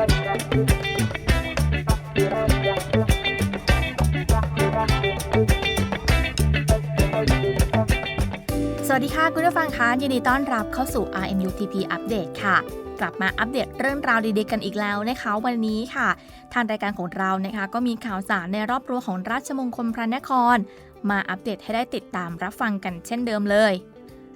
สวัสดีค่ะ คุณผู้ฟังคะยินดีต้อนรับเข้าสู่ RMUTP Update ค่ะ กลับมาอัปเดตเรื่องราวดีๆกันอีกแล้วนะคะ วันนี้ค่ะ ทางรายการของเรานะคะ ก็มีข่าวสารในรอบรัวของราชมงคลพระนคร มาอัปเดตให้ได้ติดตามรับฟังกันเช่นเดิมเลย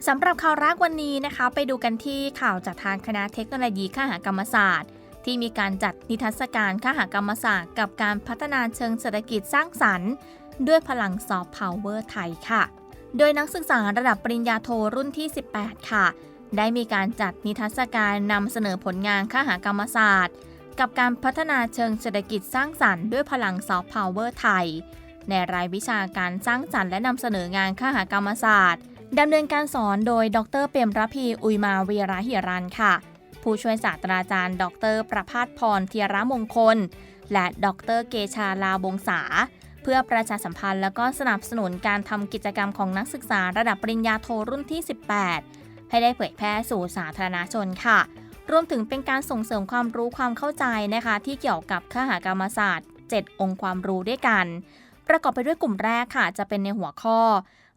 สำหรับข่าวแรกวันนี้นะคะ ไปดูกันที่ข่าวจากทางคณะเทคโนโลยีข้าหากรรมศาสตร์ ที่มีการจัดนิทรรศการข้าหากรรมศาสตร์กับการพัฒนาเชิงเศรษฐกิจสร้างสรรค์ ด้วยพลังซอฟต์พาวเวอร์ไทยค่ะ โดยนักศึกษาระดับปริญญาโทรุ่นที่ 18 ค่ะ ได้มีการจัดนิทรรศการนำเสนอผลงานข้าหากรรมศาสตร์ กับการพัฒนาเชิงเศรษฐกิจสร้างสรรค์ด้วยพลังซอฟต์พาวเวอร์ไทย ในรายวิชาการสร้างสรรค์และนำเสนองานข้าหากรรมศาสตร์ดำเนินการสอนโดย ดร เปรมรพี อุยมาวีระหิรันค่ะ ผู้ช่วยศาสตราจารย์ ดร ประภาสพรเทียระมงคล และดรเกชาลาบงษา เพื่อประชาสัมพันธ์แล้วก็สนับสนุนการทำกิจกรรมของนักศึกษาระดับปริญญาโทรุ่นที่ 18 ให้ได้เผยแพร่สู่สาธารณชนค่ะ รวมถึงเป็นการส่งเสริมความรู้ความเข้าใจนะคะ ที่เกี่ยวกับข้าหากรรมศาสตร์ 7 องค์ความรู้ด้วยกัน ประกอบไปด้วยกลุ่มแรกค่ะ จะเป็นในหัวข้อ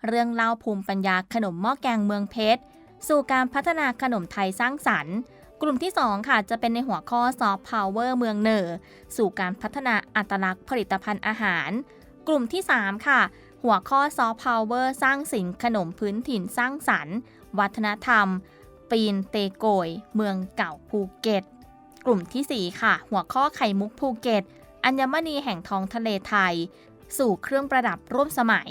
เรื่องเล่าภูมิปัญญาขนมหม้อแกงเมืองเพชรสู่การพัฒนาขนมไทยสร้างสรรค์ กลุ่มที่ 2 ค่ะจะเป็นในหัวข้อซอฟต์พาวเวอร์เมืองเหนือสู่การพัฒนาอัตลักษณ์ผลิตภัณฑ์อาหาร กลุ่มที่ 3 ค่ะ หัวข้อซอฟต์พาวเวอร์สร้างสิ่งขนมพื้นถิ่นสร้างสรรค์ วัฒนธรรม ปีนเตโกย เมืองเก่าภูเก็ต กลุ่มทีสี่ 4 ค่ะ หัวข้อไข่มุกภูเก็ต อัญมณีแห่งท้องทะเลไทย สู่เครื่องประดับร่วมสมัย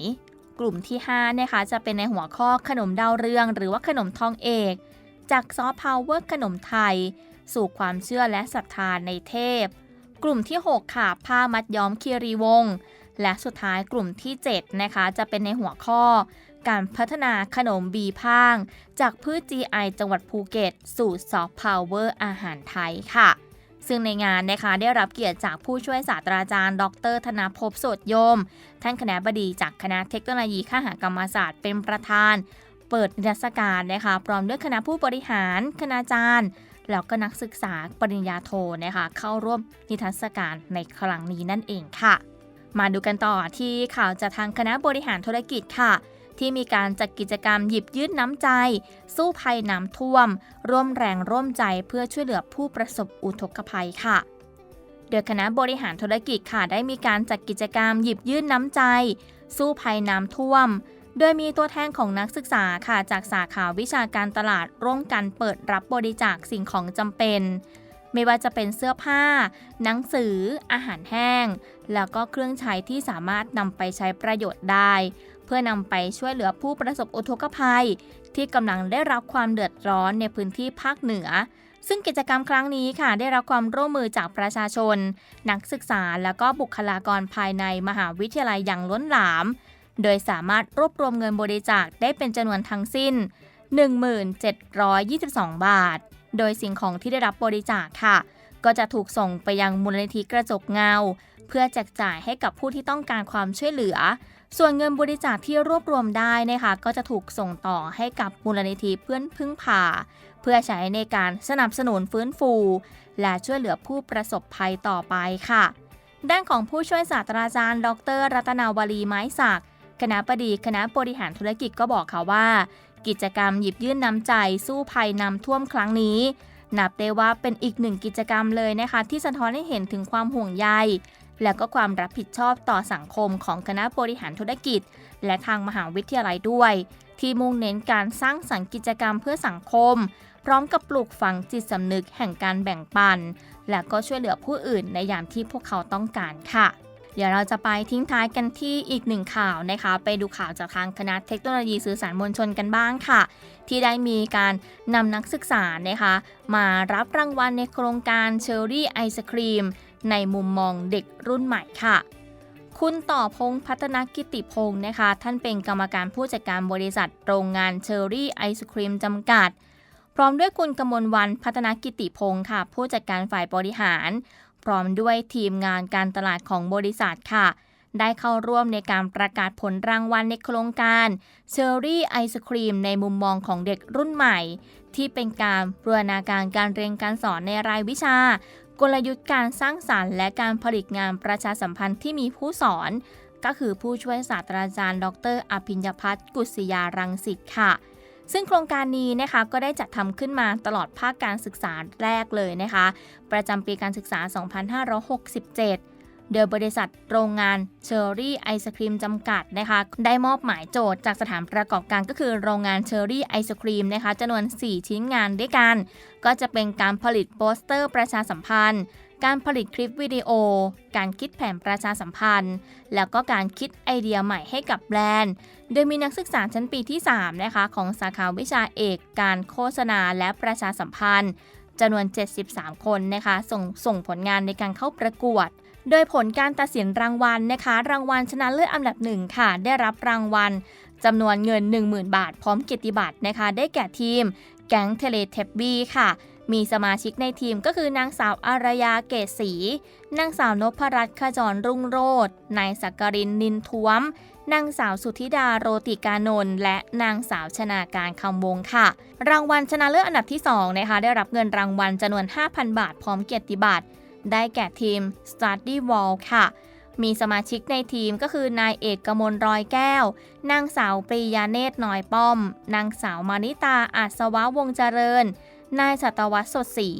กลุ่มที่5นะคะจะเป็นในหัวข้อขนมดาวเรือง หรือว่าขนมทองเอก จากซอฟต์พาวเวอร์ขนมไทย สู่ความเชื่อและศรัทธาในเทพ กลุ่มที่ 6 ค่ะผ้ามัดย้อมคีรีวงศ์และสุดท้ายกลุ่มที่ 7 นะคะ จะเป็นในหัวข้อ การพัฒนาขนมบีพาง จากพืช GI จังหวัดภูเก็ต สู่ซอฟต์พาวเวอร์อาหารไทยค่ะซึ่งในงานนะคะได้รับเกียรติจากผู้ช่วยศาสตราจารย์ ดร ธนาภพสดยม ท่านคณะบดีจากคณะเทคโนโลยีข้าหากรรมศาสตร์เป็นประธาน เปิดนิทรรศการนะคะพร้อมด้วยคณะผู้บริหาร คณาจารย์ แล้วก็นักศึกษาปริญญาโทนะคะเข้าร่วมนิทรรศการในครั้งนี้นั่นเองค่ะ มาดูกันต่อที่ข่าวจากทางคณะบริหารธุรกิจค่ะ ที่มีการจัดกิจกรรมหยิบยื่นน้ำใจ สู้ภัยน้ำท่วม ร่วมแรงร่วมใจเพื่อช่วยเหลือผู้ประสบอุทกภัยค่ะโดยคณะบริหารธุรกิจค่ะได้มีการจัดกิจกรรมหยิบยื่นน้ำใจ สู้ภัยน้ำท่วม โดยมีตัวแทนของนักศึกษาค่ะจากสาขาวิชาการตลาดร่วมกันเปิดรับบริจาคสิ่งของจำเป็น ไม่ว่าจะเป็นเสื้อผ้า หนังสือ อาหารแห้ง แล้วก็เครื่องใช้ที่สามารถนำไปใช้ประโยชน์ได้ เพื่อนำไปช่วยเหลือผู้ประสบอุทกภัย ที่กำลังได้รับความเดือดร้อนในพื้นที่ภาคเหนือซึ่งกิจกรรมครั้งนี้ค่ะ ได้รับความร่วมมือจากประชาชน นักศึกษาแล้วก็บุคลากรภายในมหาวิทยาลัยอย่างล้นหลาม โดยสามารถรวบรวมเงินบริจาคได้เป็นจำนวนทั้งสิ้น1722 บาท โดยสิ่งของที่ได้รับบริจาคค่ะ ก็จะถูกส่งไปยังมูลนิธิกระจกเงา เพื่อแจกจ่ายให้กับผู้ที่ต้องการความช่วยเหลือ ส่วนเงินบริจาคที่รวบรวมได้นะคะ ก็จะถูกส่งต่อให้กับมูลนิธิเพื่อนพึ่งพาเพื่อใช้ในการสนับสนุนฟื้นฟู และช่วยเหลือผู้ประสบภัยต่อไปค่ะด้านของผู้ช่วยศาสตราจารย์ ดร รัตนาวลีไม้ศักดิ์ คณะบดีคณะบริหารธุรกิจก็บอกค่ะว่า กิจกรรมหยิบยื่นน้ำใจสู้ภัยน้ำท่วมครั้งนี้ นับได้ว่าเป็นอีกหนึ่งกิจกรรมเลยนะคะ ที่สะท้อนให้เห็นถึงความห่วงใยและก็ความรับผิดชอบต่อสังคมของคณะบริหารธุรกิจ และทางมหาวิทยาลัยด้วย ที่มุ่งเน้นการสร้างสรรค์กิจกรรมเพื่อสังคม พร้อมกับปลูกฝังจิตสำนึกแห่งการแบ่งปัน และก็ช่วยเหลือผู้อื่นในยามที่พวกเขาต้องการค่ะ เดี๋ยวเราจะไปทิ้งท้ายกันที่อีกหนึ่งข่าวนะคะ ไปดูข่าวจากทางคณะเทคโนโลยีสื่อสารมวลชนกันบ้างค่ะ ที่ได้มีการนำนักศึกษานะคะ มารับรางวัลในโครงการเชอรี่ไอศครีมในมุมมองเด็กรุ่นใหม่ค่ะคุณต่อพงษ์พัฒนกิติพงศ์นะคะ ท่านเป็นกรรมการผู้จัดการบริษัทโรงงานเชอรี่ไอศครีมจำกัด พร้อมด้วยคุณกมลวันพัฒนกิติพงศ์ค่ะ ผู้จัดการฝ่ายบริหาร พร้อมด้วยทีมงานการตลาดของบริษัทค่ะ ได้เข้าร่วมในการประกาศผลรางวัลในโครงการเชอรี่ไอศครีมในมุมมองของเด็กรุ่นใหม่ ที่เป็นการบูรณาการการเรียนการสอนในรายวิชา กลยุทธ์การสร้างสารรค์ และการผลิตงานประชาสัมพันธ์ที่มีผู้สอน ก็คือผู้ช่วยศาสตราจารย์ ดร อภิญญพัฒน์กุศยารังสิตค่ะ ซึ่งโครงการนี้นะคะก็ได้จัดทำขึ้นมาตลอดภาคการศึกษาแรกเลยนะคะ ประจำปีการศึกษา 2567โดยบริษัทโรงงานเชอรี่ไอศครีมจำกัดนะคะได้มอบหมายโจทย์จากสถานประกอบการก็คือโรงงานเชอรี่ไอศครีมนะคะจำนวน 4 ชิ้นงานด้วยกัน ก็จะเป็นการผลิตโปสเตอร์ประชาสัมพันธ์ การผลิตคลิปวิดีโอ การคิดแผนประชาสัมพันธ์ แล้วก็การคิดไอเดียใหม่ให้กับแบรนด์ โดยมีนักศึกษาชั้นปีที่ 3 นะคะ ของสาขาวิชาเอก การโฆษณาและประชาสัมพันธ์จำนวน 73 คนนะคะส่งส่งผลงานในการเข้าประกวด โดยผลการตัดสินรางวัลนะคะ รางวัลชนะเลิศอันดับหนึ่งค่ะ ได้รับรางวัลจำนวนเงิน 10,000 บาท พร้อมเกียรติบัตรนะคะ ได้แก่ทีม แก๊งเทเลเทปบี้ค่ะ มีสมาชิกในทีมก็คือนางสาวอารยาเกศศรีนางสาวนพรัตน์ขจรรุ่งโรจน์นายสักกรินนินท้วมนางสาวสุธิดาโรติกานนท์และนางสาวชนาการคำวงค่ะ รางวัลชนะเลิศอันดับที่2นะคะได้รับเงินรางวัลจำนวน 5,000 บาทพร้อมเกียรติบัตรได้แก่ทีม Study Wall ค่ะ มีสมาชิกในทีมก็คือนายเอกกมลรอยแก้ว นางสาวปรียาเนตรน้อยป้อม นางสาวมานิตาอาสวะวงเจริญ นายสัตวัตสดศรี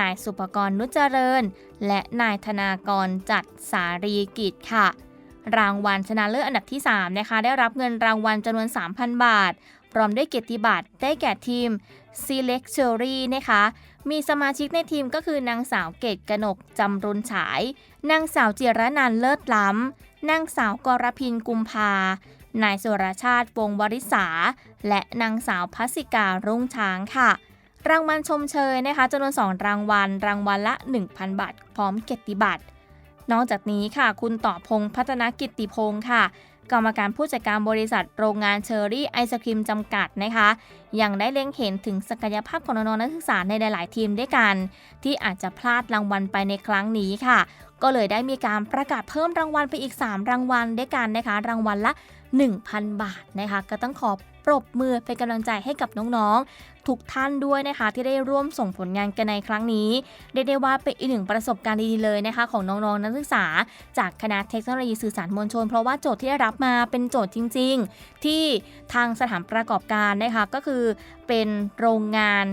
นายสุปกรณ์นุจเจริญ และนายธนากรจัดสารีกิจค่ะ รางวัลชนะเลิศอันดับที่ 3 นะคะ ได้รับเงินรางวัลจำนวน 3,000 บาท พร้อมด้วยเกียรติบัตรได้แก่ทีม Select c h e r y นะคะ มีสมาชิกในทีมก็คือนางสาวเกตกนกจำรุนฉาย นางสาวจิรนันเลิศล้ำนางสาวกรพินกุมภานายสุรชาติวงวริษา และนางสาวพัสิการุ่งช้างค่ะ รางวัลชมเชยนะคะจำนวน 2 รางวัล รางวัลละ 1,000 บาท พร้อมเกียรติบัตร นอกจากนี้ค่ะ คุณต่อพงพัฒนกิติพงศ์ค่ะ กรรมการผู้จัดการบริษัทโรงงานเชอรี่ไอศครีมจำกัดนะคะ ยังได้เล็งเห็นถึงศักยภาพของน้องนักศึกษาในหลาย ๆ ทีมด้วยกัน ที่อาจจะพลาดรางวัลไปในครั้งนี้ค่ะ ก็เลยได้มีการประกาศเพิ่มรางวัลไปอีก 3 รางวัลด้วยกันนะคะ รางวัลละ 1,000 บาทนะคะ ก็ต้องขอ ปรบมือเป็นกำลังใจให้กับน้องๆ ทุกท่านด้วยนะคะ ที่ได้ร่วมส่งผลงานกันในครั้งนี้เรียกได้ว่าเป็นอีกหนึ่งประสบการณ์ดีๆเลยนะคะ ของน้องๆนักศึกษา จากคณะเทคโนโลยีสื่อสารมวลชน เพราะว่าโจทย์ที่ได้รับมาเป็นโจทย์จริง ๆ ที่ทางสถานประกอบการนะคะก็คือเป็นโรงงาน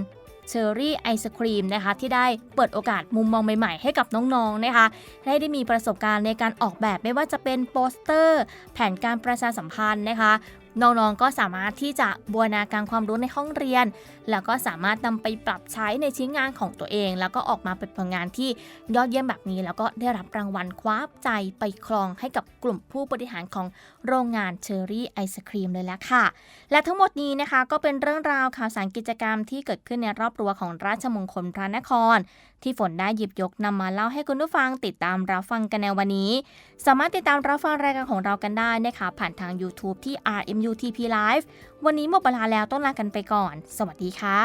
เชอรี่ไอศครีมนะคะที่ได้เปิดโอกาสมุมมองใหม่ๆ ให้กับน้องๆนะคะให้ได้มีประสบการณ์ในการออกแบบไม่ว่าจะเป็นโปสเตอร์ แผนการประชาสัมพันธ์นะคะ น้องๆก็สามารถที่จะบูรณาการความรู้ในห้องเรียน แล้วก็สามารถนำไปปรับใช้ในชิ้นงานของตัวเอง แล้วก็ออกมาเป็นผลงานที่ยอดเยี่ยมแบบนี้ แล้วก็ได้รับรางวัลคว้าใจไปครองให้กับกลุ่มผู้บริหารของโรงงานเชอรี่ไอศครีมเลยละค่ะ และทั้งหมดนี้นะคะก็เป็นเรื่องราวข่าวสารกิจกรรมที่เกิดขึ้นในรอบรัวของราชมงคลพระนครที่ฝนได้หยิบยกนำมาเล่าให้คุณผู้ฟังติดตามรับฟังกันในวันนี้ สามารถติดตามรับฟังรายการของเรากันได้นะคะ ผ่านทาง YouTube ที่ RMUTP Live วันนี้หมดเวลาแล้วต้องลากันไปก่อน สวัสดีค่ะ